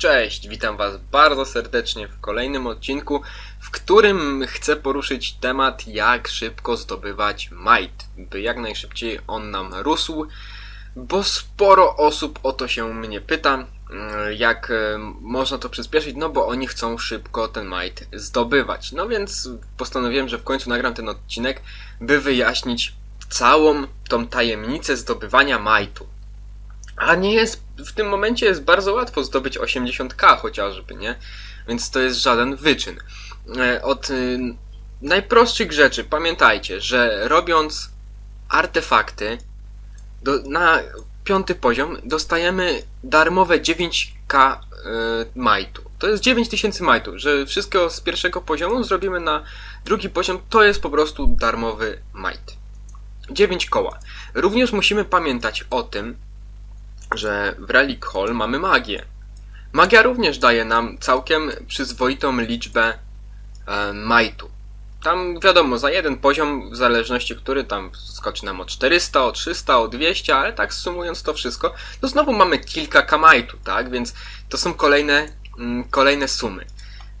Cześć, witam Was bardzo serdecznie w kolejnym odcinku, w którym chcę poruszyć temat, jak szybko zdobywać might, by jak najszybciej on nam rósł, bo sporo osób o to się mnie pyta, mm, jak e, można to przyspieszyć, no bo oni chcą szybko ten might zdobywać. No więc postanowiłem, że w końcu nagram ten odcinek, by wyjaśnić całą tą tajemnicę zdobywania mightu. A nie jest, w tym momencie jest bardzo łatwo zdobyć 80k chociażby, nie? Więc to jest żaden wyczyn. E, Od y, najprostszych rzeczy pamiętajcie, że robiąc artefakty do, na piąty poziom dostajemy darmowe 9k y, majtu. To jest 9000 majtu, że wszystko z pierwszego poziomu zrobimy na drugi poziom, to jest po prostu darmowy majt. 9 koła. Również musimy pamiętać o tym, że w Relic Hall mamy magię. Magia również daje nam całkiem przyzwoitą liczbę e, majtu. Tam wiadomo, za jeden poziom, w zależności który tam skoczy nam o 400, o 300, o 200, ale tak sumując to wszystko, to znowu mamy kilka kamajtu, tak? Więc to są kolejne, mm, kolejne sumy.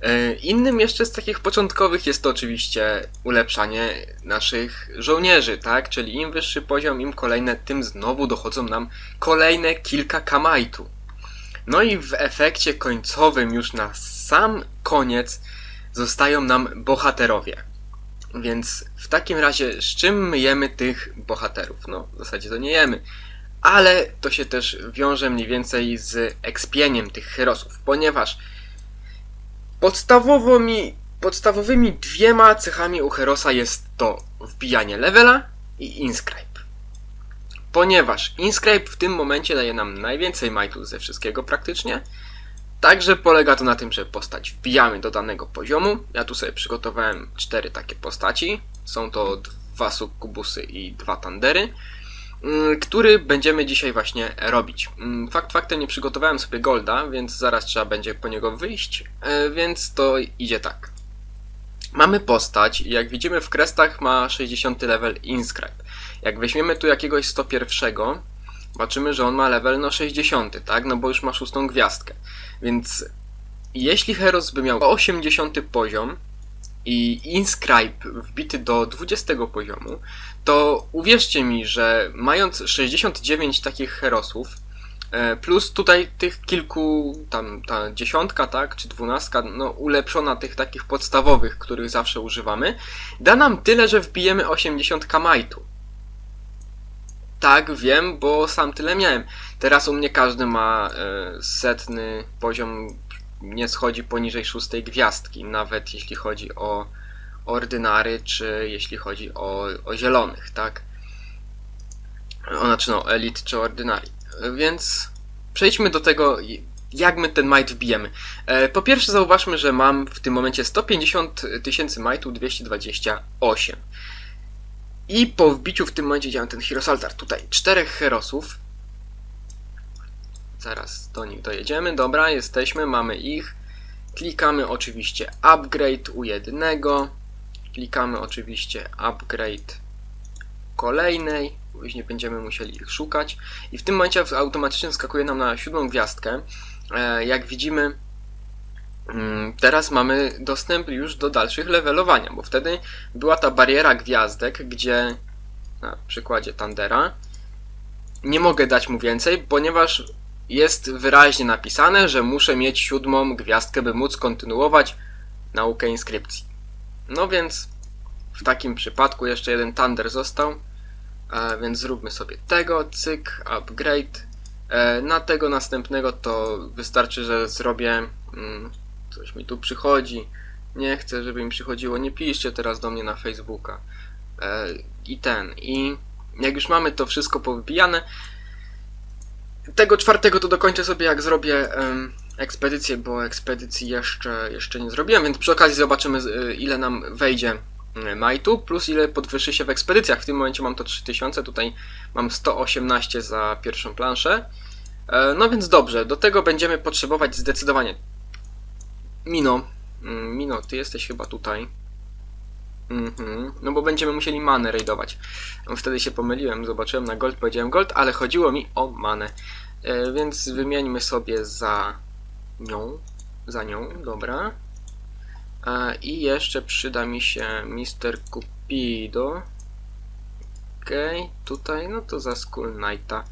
E, Innym jeszcze z takich początkowych jest to oczywiście ulepszanie naszych żołnierzy, tak? Czyli im wyższy poziom, im kolejne, tym znowu dochodzą nam kolejne kilka kamajtu. No i w efekcie końcowym już na sam koniec zostają nam bohaterowie. Więc w takim razie z czym myjemy tych bohaterów? No, w zasadzie to nie jemy. Ale to się też wiąże mniej więcej z ekspieniem tych herosów, ponieważ Podstawowymi, podstawowymi dwiema cechami u Herosa jest to wbijanie levela i inscribe. Ponieważ inscribe w tym momencie daje nam najwięcej majtu ze wszystkiego praktycznie, także polega to na tym, że postać wbijamy do danego poziomu. Ja tu sobie przygotowałem cztery takie postaci. Są to dwa sukkubusy i dwa tandery który będziemy dzisiaj właśnie robić. Mm, Fakt faktem nie przygotowałem sobie golda, więc zaraz trzeba będzie po niego wyjść, e, więc to idzie tak. Mamy postać jak widzimy w krestach ma 60 level inscribe. Jak weźmiemy tu jakiegoś 101, zobaczymy, że on ma level no 60, tak? No bo już ma szóstą gwiazdkę. Więc jeśli Heros by miał 80 poziom i inscribe wbity do 20 poziomu, to uwierzcie mi, że mając 69 takich herosów, e, plus tutaj tych kilku, tam ta dziesiątka, tak, czy dwunastka, no ulepszona tych takich podstawowych, których zawsze używamy, da nam tyle, że wbijemy 80 kamajtu. Tak, wiem, bo sam tyle miałem. Teraz u mnie każdy ma e, setny poziom, nie schodzi poniżej szóstej gwiazdki, nawet jeśli chodzi o ordynary, czy jeśli chodzi o, o zielonych, tak? O, znaczy no, elit czy ordynary. Więc przejdźmy do tego, jak my ten might wbijemy. E, po pierwsze zauważmy, że mam w tym momencie 150 tysięcy majtu 228. I po wbiciu w tym momencie działam ten Altar. Tutaj czterech herosów. Zaraz do nich dojedziemy. Dobra, jesteśmy, mamy ich. Klikamy oczywiście upgrade u jednego. Klikamy oczywiście upgrade kolejnej. Później będziemy musieli ich szukać. I w tym momencie automatycznie skakuje nam na siódmą gwiazdkę. E, jak widzimy, mm, teraz mamy dostęp już do dalszych levelowania, bo wtedy była ta bariera gwiazdek, gdzie na przykładzie Tandera nie mogę dać mu więcej, ponieważ jest wyraźnie napisane, że muszę mieć siódmą gwiazdkę, by móc kontynuować naukę inskrypcji. No więc w takim przypadku jeszcze jeden Thunder został, e, więc zróbmy sobie tego, cyk, upgrade. E, na tego następnego to wystarczy, że zrobię, mm, coś mi tu przychodzi, nie chcę, żeby mi przychodziło, nie piszcie teraz do mnie na Facebooka. E, I ten, i jak już mamy to wszystko powybijane, tego czwartego to dokończę sobie jak zrobię ekspedycję, bo ekspedycji jeszcze, jeszcze nie zrobiłem, więc przy okazji zobaczymy y, ile nam wejdzie y, majtu, plus ile podwyższy się w ekspedycjach. W tym momencie mam to 3000, tutaj mam 118 za pierwszą planszę. E, No więc dobrze, do tego będziemy potrzebować zdecydowanie. Mino, Mm, Mino, ty jesteś chyba tutaj. Mhm, no bo będziemy musieli manę raidować. Wtedy się pomyliłem, zobaczyłem na gold, powiedziałem gold, ale chodziło mi o manę. E, więc wymieńmy sobie za nią, za nią, dobra. E, I jeszcze przyda mi się Mr. Cupido. Okej, tutaj, no to za Skull Knighta.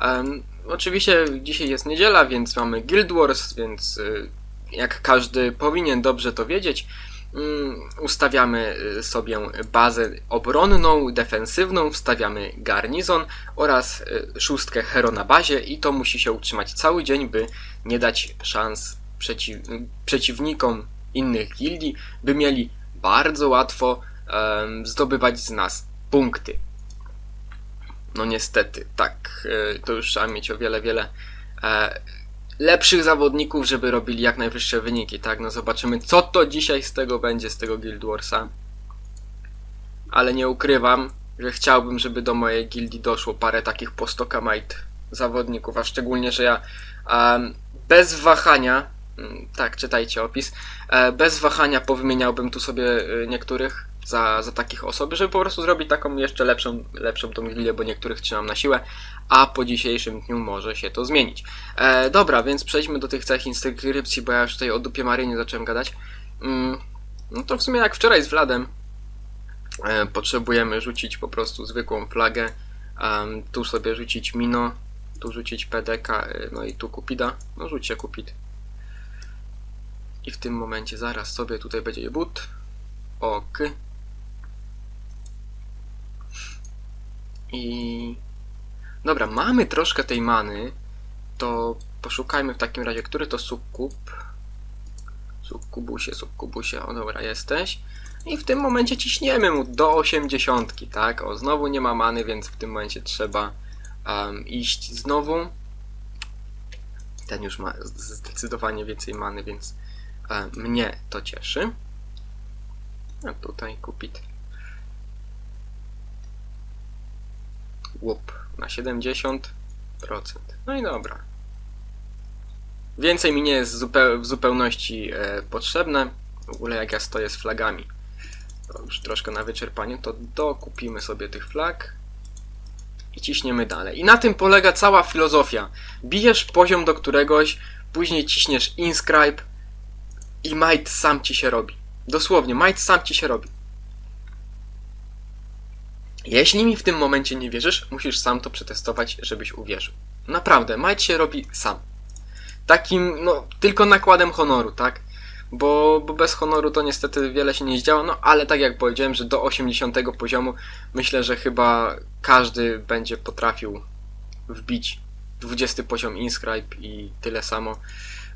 Em, oczywiście dzisiaj jest niedziela, więc mamy Guild Wars, więc y, jak każdy powinien dobrze to wiedzieć, ustawiamy y, sobie bazę obronną, defensywną, wstawiamy garnizon oraz y, szóstkę hero na bazie i to musi się utrzymać cały dzień, by nie dać szans przeciw, przeciwnikom innych gildii, by mieli bardzo łatwo em, zdobywać z nas punkty. No niestety, tak, e, to już trzeba mieć o wiele, wiele e, lepszych zawodników, żeby robili jak najwyższe wyniki, tak? No zobaczymy, co to dzisiaj z tego będzie, z tego Guild Warsa. Ale nie ukrywam, że chciałbym, żeby do mojej gildii doszło parę takich po 100 might zawodników, a szczególnie, że ja em, bez wahania, mm, tak, czytajcie opis, e, bez wahania powymieniałbym tu sobie e, niektórych za, za takich osób, żeby po prostu zrobić taką jeszcze lepszą, lepszą tą gildię, bo niektórych trzymam na siłę, a po dzisiejszym dniu może się to zmienić. E, dobra, więc przejdźmy do tych cech inskrypcji, bo ja już tutaj o dupie Marynie zacząłem gadać. Mm, no to w sumie jak wczoraj z Wladem e, potrzebujemy rzucić po prostu zwykłą flagę, em, tu sobie rzucić Mino, tu rzucić PDK, e, no i tu Kupida, no rzućcie Kupid. I w tym momencie zaraz sobie tutaj będzie but. Ok. I... Dobra, mamy troszkę tej many, to poszukajmy w takim razie, który to subkub. Subkubusie, subkubusie, o dobra, jesteś. I w tym momencie ciśniemy mu do 80, tak? O, znowu nie ma many, więc w tym momencie trzeba em, iść znowu. Ten już ma zdecydowanie więcej many, więc e, mnie to cieszy. A tutaj kupit. Łup na 70%. No i dobra. Więcej mi nie jest w zupełności e, potrzebne. W ogóle jak ja stoję z flagami. To już troszkę na wyczerpaniu, to dokupimy sobie tych flag i ciśniemy dalej. I na tym polega cała filozofia. Bijesz poziom do któregoś, później ciśniesz inscribe i might sam ci się robi. Dosłownie, might sam ci się robi. Jeśli mi w tym momencie nie wierzysz, musisz sam to przetestować, żebyś uwierzył. Naprawdę, might się robi sam. Takim, no, tylko nakładem honoru, tak? Bo, bo bez honoru to niestety wiele się nie zdziała, no ale tak jak powiedziałem, że do 80 poziomu myślę, że chyba każdy będzie potrafił wbić 20 poziom inscribe i tyle samo.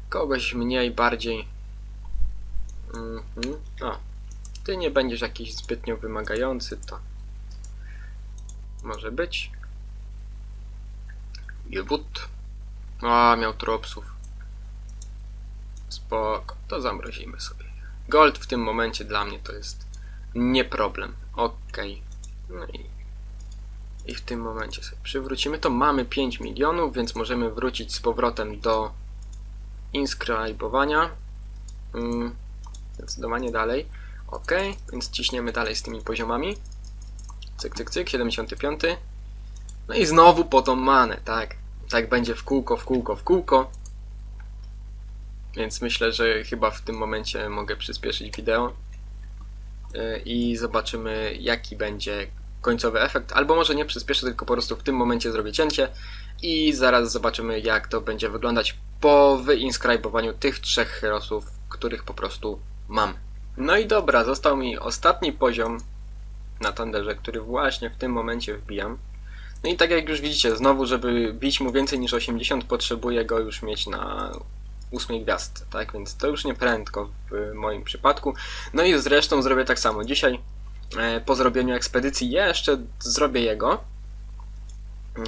Kogoś mniej, bardziej. Mhm. O, ty nie będziesz jakiś zbytnio wymagający, to może być. Jebut. A, miał tropsów. Spoko, to zamrozimy sobie. Gold w tym momencie dla mnie to jest nie problem. Okej. No i, i w tym momencie sobie przywrócimy. To mamy 5 milionów, więc możemy wrócić z powrotem do inskrybowania. Mm, zdecydowanie dalej. Ok, więc ciśniemy dalej z tymi poziomami. Cyk, cyk, cyk, 75. No i znowu po tą manę, tak. Tak będzie w kółko, w kółko, w kółko. Więc myślę, że chyba w tym momencie mogę przyspieszyć wideo. Yy, I zobaczymy jaki będzie końcowy efekt. Albo może nie przyspieszę, tylko po prostu w tym momencie zrobię cięcie. I zaraz zobaczymy jak to będzie wyglądać po wyinskrybowaniu tych trzech herosów, których po prostu mam. No i dobra, został mi ostatni poziom na Thunderze, który właśnie w tym momencie wbijam. No i tak jak już widzicie, znowu, żeby bić mu więcej niż 80, potrzebuję go już mieć na ósmej gwiazdce, tak? Więc to już nie prędko w moim przypadku. No i zresztą zrobię tak samo. Dzisiaj e, po zrobieniu ekspedycji jeszcze zrobię jego.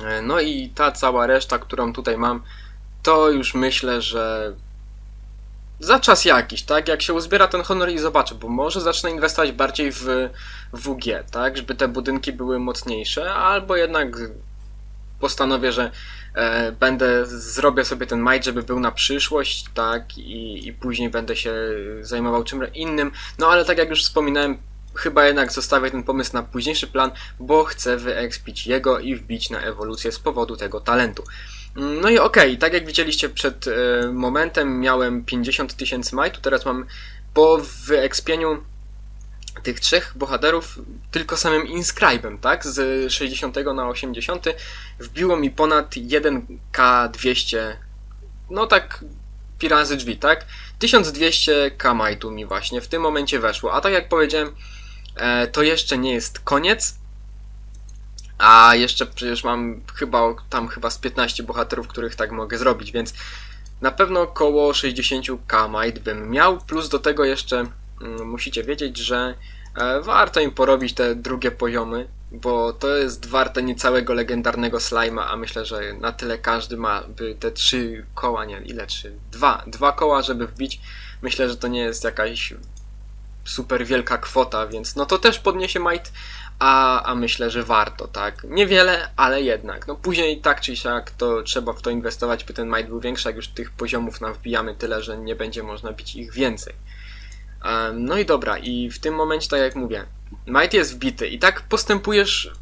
E, no i ta cała reszta, którą tutaj mam, to już myślę, że za czas jakiś, tak? Jak się uzbiera ten honor i zobaczę, bo może zacznę inwestować bardziej w WG, tak? Żeby te budynki były mocniejsze, albo jednak postanowię, że e, będę, zrobię sobie ten might, żeby był na przyszłość, tak? I, I później będę się zajmował czym innym. No ale tak jak już wspominałem, chyba jednak zostawię ten pomysł na późniejszy plan, bo chcę wyekspić jego i wbić na ewolucję z powodu tego talentu. No i okej, tak jak widzieliście przed e, momentem, miałem 50 tysięcy majtu, teraz mam po wyekspieniu tych trzech bohaterów tylko samym inscribem, tak? Z 60 na 80 wbiło mi ponad 1k200, no tak pi razy drzwi, tak? 1200k majtu mi właśnie w tym momencie weszło, a tak jak powiedziałem, e, to jeszcze nie jest koniec, a jeszcze przecież mam chyba tam chyba z 15 bohaterów, których tak mogę zrobić, więc na pewno około 60k might bym miał, plus do tego jeszcze mm, musicie wiedzieć, że e, warto im porobić te drugie poziomy, bo to jest warte niecałego legendarnego slima, a myślę, że na tyle każdy ma by te trzy koła, nie, ile trzy? Dwa, dwa koła, żeby wbić. Myślę, że to nie jest jakaś super wielka kwota, więc no to też podniesie might, a, a myślę, że warto, tak. Niewiele, ale jednak. No później tak czy siak to trzeba w to inwestować, by ten might był większy, jak już tych poziomów nam wbijamy tyle, że nie będzie można bić ich więcej. Em, No i dobra, i w tym momencie, tak jak mówię, might jest wbity i tak postępujesz.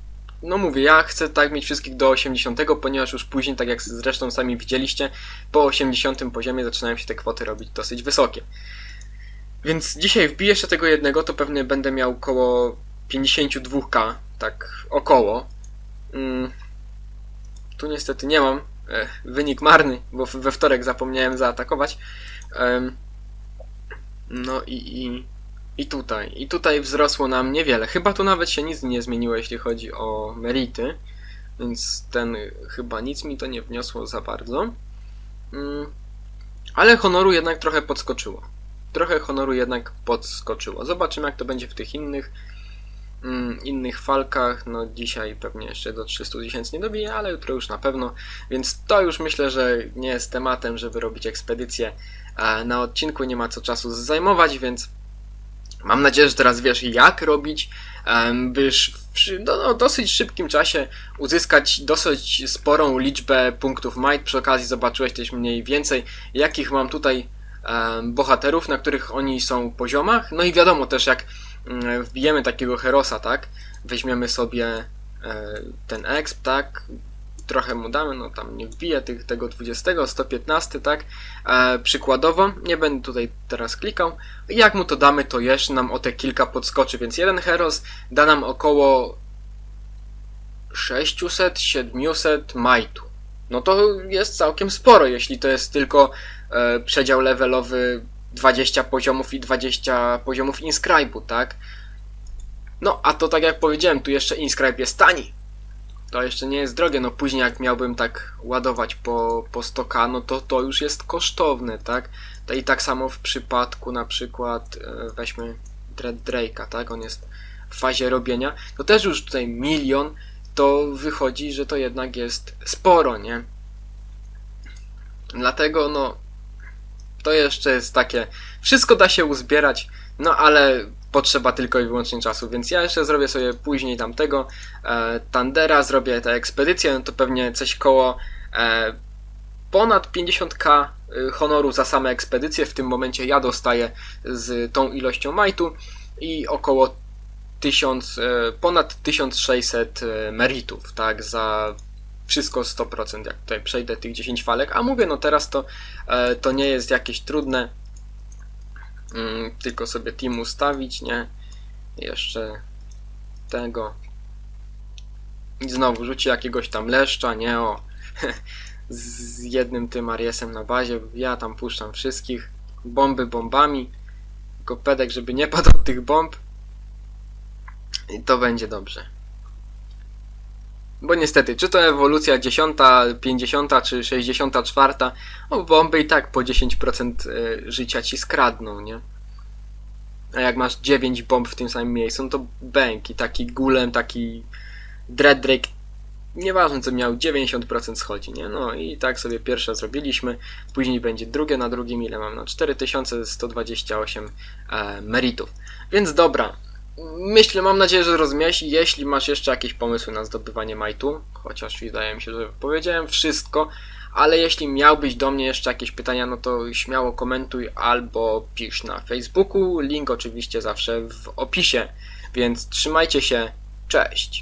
No mówię, ja chcę tak mieć wszystkich do 80, ponieważ już później, tak jak zresztą sami widzieliście, po 80 poziomie zaczynają się te kwoty robić dosyć wysokie. Więc dzisiaj wbiję jeszcze tego jednego, to pewnie będę miał około 52k, tak około. Mm. Tu niestety nie mam. E, wynik marny, bo we wtorek zapomniałem zaatakować. No i, i, i tutaj. I tutaj wzrosło nam niewiele. Chyba tu nawet się nic nie zmieniło, jeśli chodzi o merity. Więc ten chyba nic mi to nie wniosło za bardzo. Mm. Ale honoru jednak trochę podskoczyło trochę honoru jednak podskoczyło. Zobaczymy, jak to będzie w tych innych innych falkach. No dzisiaj pewnie jeszcze do 300 tysięcy nie dobiję, ale jutro już na pewno. Więc to już myślę, że nie jest tematem, żeby robić ekspedycję e, na odcinku. Nie ma co czasu zajmować, więc mam nadzieję, że teraz wiesz, jak robić, byś w no, dosyć szybkim czasie uzyskać dosyć sporą liczbę punktów might. Przy okazji zobaczyłeś też mniej więcej, jakich mam tutaj bohaterów, na których oni są poziomach. No i wiadomo też, jak mm, wbijemy takiego herosa, tak? Weźmiemy sobie e, ten exp, tak? Trochę mu damy, no tam nie wbije tych, tego 20, 115, tak? E, przykładowo, nie będę tutaj teraz klikał. Jak mu to damy, to jeszcze nam o te kilka podskoczy, więc jeden heros da nam około 600-700 majtu. No to jest całkiem sporo, jeśli to jest tylko e, przedział levelowy 20 poziomów i 20 poziomów inscribe'u, tak? No, a to tak jak powiedziałem, tu jeszcze inscribe jest tani. To jeszcze nie jest drogie, no później jak miałbym tak ładować po, po 100k, no to to już jest kosztowne, tak? To i tak samo w przypadku na przykład, e, weźmy Dread Drake'a, tak? On jest w fazie robienia, to też już tutaj milion, to wychodzi, że to jednak jest sporo, nie? Dlatego, no, to jeszcze jest takie, wszystko da się uzbierać, no ale potrzeba tylko i wyłącznie czasu, więc ja jeszcze zrobię sobie później tamtego e, Tandera, zrobię tę ekspedycję, no to pewnie coś koło e, ponad 50k y, honoru za same ekspedycje, w tym momencie ja dostaję z tą ilością majtu i około 1000, e, ponad 1600 e, meritów, tak, za wszystko 100%, jak tutaj przejdę tych 10 falek, a mówię, no teraz to, e, to nie jest jakieś trudne, mm, tylko sobie team ustawić, nie, jeszcze tego. I znowu rzuci jakiegoś tam leszcza, nie, o, z jednym tym Ariesem na bazie, ja tam puszczam wszystkich, bomby bombami, tylko pedek, żeby nie padł od tych bomb, i to będzie dobrze. Bo niestety, czy to ewolucja 10, 50 czy 64, o bomby i tak po 10% e, życia ci skradną, nie? A jak masz 9 bomb w tym samym miejscu, no to bęk i taki gulem, taki Dread Drake, nieważne co miał, 90% schodzi, nie? No i tak sobie pierwsze zrobiliśmy, później będzie drugie, na drugim ile mam? No 4128 e, meritów. Więc dobra, Myślę, mam nadzieję, że rozumiałeś. Jeśli masz jeszcze jakieś pomysły na zdobywanie majtu, chociaż wydaje mi się, że powiedziałem wszystko, ale jeśli miałbyś do mnie jeszcze jakieś pytania, no to śmiało komentuj albo pisz na Facebooku. Link oczywiście zawsze w opisie. Więc trzymajcie się. Cześć.